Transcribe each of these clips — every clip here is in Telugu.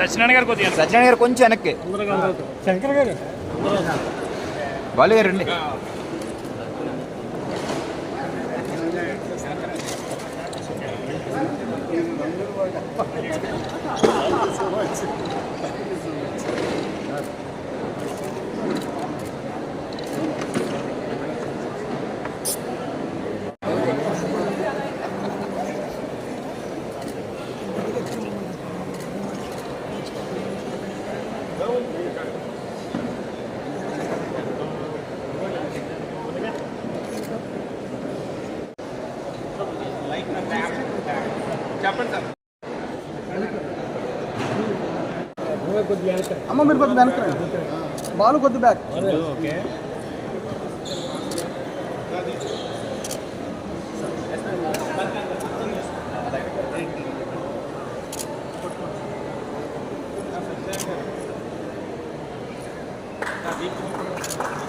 సత్యనారాయణ గారు కొద్దిగా సత్యనారాయణ గారు కొంచెం వెనక్కి. శంకర్ గారు. బాలు గారు రండి. అమ్మ మీరు కొద్ది వెనక బాలు కొద్ది back Today, Chief Guest,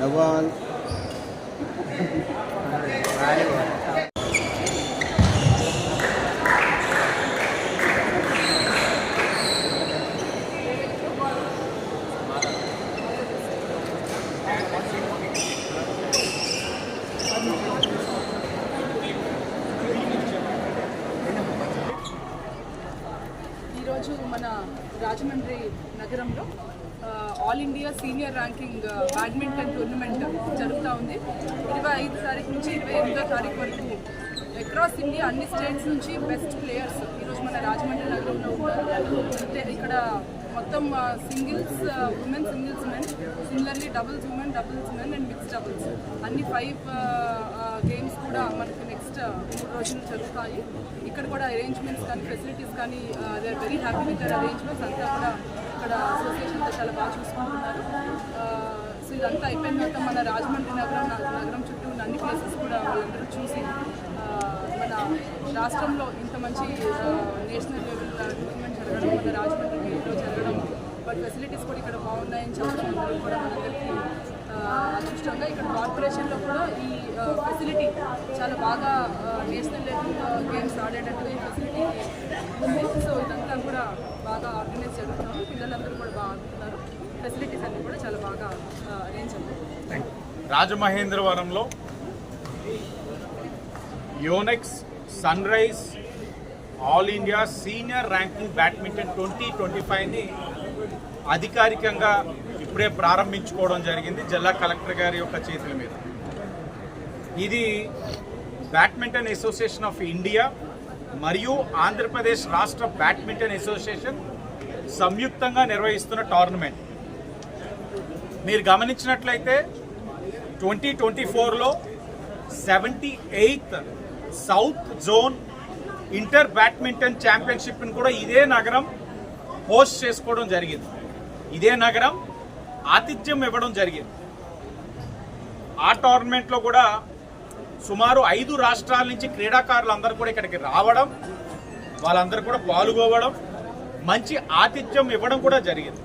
Lawan. Ayo. ఈరోజు మన రాజమండ్రి నగరంలో all India senior ranking badminton tournament జరుగుతూ ఉంది. ఇరవై ఐదు తారీఖు నుంచి ఇరవై ఎనిమిదో తారీఖు వరకు అక్రాస్ ఇండియా అన్ని స్టేట్స్ నుంచి బెస్ట్ ప్లేయర్స్ ఈరోజు మన రాజమండ్రి నగరంలో ఉన్నారు అంటే ఇక్కడ మొత్తం singles women singles men similarly doubles women doubles men and mix doubles అన్ని ఫైవ్ గేమ్స్ కూడా మనకి నెక్స్ట్ మూడు రోజులు జరుగుతాయి. ఇక్కడ కూడా అరేంజ్మెంట్స్ కానీ ఫెసిలిటీస్ కానీ they are very happy with their arrangements అంతా కూడా ఇక్కడ అసోసియేషన్ చాలా బాగా చూసుకుంటున్నారు. సో ఇదంతా అయిపోయిన తర్వాత మన రాజమండ్రి నగరం నగరం చుట్టూ ఉన్న అన్ని ప్లేసెస్ కూడా వాళ్ళందరూ చూసి మన రాష్ట్రంలో ఇంత మంచి నేషనల్ లెవెల్ టోర్నమెంట్ జరగడం మన రాజమండ్రి ఫెసిలిటీస్ కూడా ఇక్కడ బాగున్నాయని చెప్పడం కూడా మనందరికీ అదృష్టంగా ఇక్కడ కార్పొరేషన్లో కూడా ఈ ఫెసిలిటీ చాలా బాగా నేషనల్ లెవెల్ గేమ్స్ ఆడేటట్టు ఈ ఫెసిలిటీ సో ఇదంతా కూడా బాగా ఆర్గనైజ్ జరుగుతున్నాము పిల్లలందరూ కూడా బాగా ఆడుతున్నారు. ఫెసిలిటీస్ అన్నీ కూడా చాలా బాగా అరేంజ్ అవుతాయి రాజమహేంద్రవరంలో Yonex sunrise all India senior ranking badminton twenty twenty ఫైవ్ని అధికారికంగా ఇప్పుడే ప్రారంభించుకోవడం జరిగింది జిల్లా కలెక్టర్ గారి యొక్క చేతుల మీద. ఇది బ్యాడ్మింటన్ అసోసియేషన్ ఆఫ్ ఇండియా మరియు ఆంధ్రప్రదేశ్ రాష్ట్ర బ్యాడ్మింటన్ అసోసియేషన్ సంయుక్తంగా నిర్వహిస్తున్న టోర్నమెంట్. మీరు గమనించినట్లయితే ట్వంటీ ట్వంటీ ఫోర్లో seventy eighth south zone inter badminton ఛాంపియన్షిప్ని కూడా ఇదే నగరం హోస్ట్ చేసుకోవడం జరిగింది. ఇదే నగరం ఆతిథ్యం ఇవ్వడం జరిగింది. ఆ టోర్నమెంట్లో కూడా సుమారు ఐదు రాష్ట్రాల నుంచి క్రీడాకారులు అందరూ కూడా ఇక్కడికి రావడం వాళ్ళందరూ కూడా పాల్గొవడం మంచి ఆతిథ్యం ఇవ్వడం కూడా జరిగింది.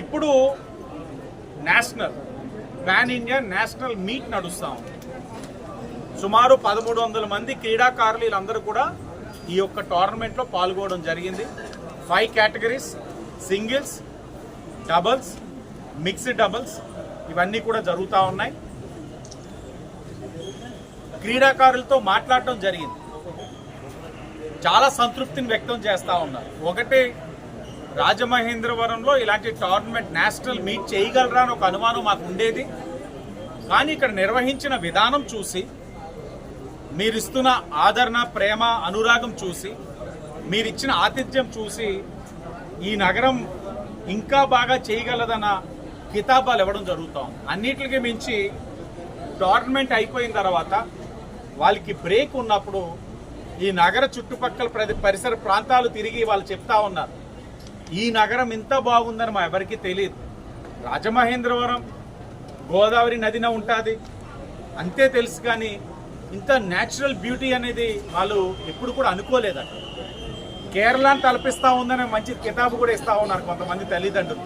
ఇప్పుడు national pan India national meet నడుస్తా ఉంది. సుమారు పదమూడు వందల మంది క్రీడాకారులు వీళ్ళందరూ కూడా ఈ యొక్క టోర్నమెంట్లో పాల్గొనడం జరిగింది. Five categories singles doubles mixed doubles ఇవన్నీ కూడా జరుగుతూ ఉన్నాయి. క్రీడాకారులతో మాట్లాడటం జరిగింది. చాలా సంతృప్తిని వ్యక్తం చేస్తూ ఉన్నారు. ఒకటి రాజమహేంద్రవరంలో ఇలాంటి టోర్నమెంట్ నేషనల్ మీట్ చేయగలరా అని ఒక అనుమానం మాకు ఉండేది. కానీ ఇక్కడ నిర్వహించిన విధానం చూసి మీరిస్తున్న ఆదరణ ప్రేమ అనురాగం చూసి మీరిచ్చిన ఆతిథ్యం చూసి ఈ నగరం ఇంకా బాగా చేయగలదన్న కితాబాలు ఇవ్వడం జరుగుతాం అన్నిటికి మించి టోర్నమెంట్ అయిపోయిన తర్వాత వాళ్ళకి బ్రేక్ ఉన్నప్పుడు ఈ నగర చుట్టుపక్కల ప్రతి పరిసర ప్రాంతాలు తిరిగి వాళ్ళు చెప్తా ఉన్నారు. ఈ నగరం ఇంత బాగుందని మా ఎవరికీ తెలియదు. రాజమహేంద్రవరం గోదావరి నదిన ఉంటుంది. అంతే తెలుసు కానీ ఇంత న్యాచురల్ బ్యూటీ అనేది వాళ్ళు ఎప్పుడు కూడా అనుకోలేదట. కేరళను తలపిస్తా ఉందనే మంచి కితాబు కూడా ఇస్తా ఉన్నారు కొంతమంది తల్లిదండ్రులు.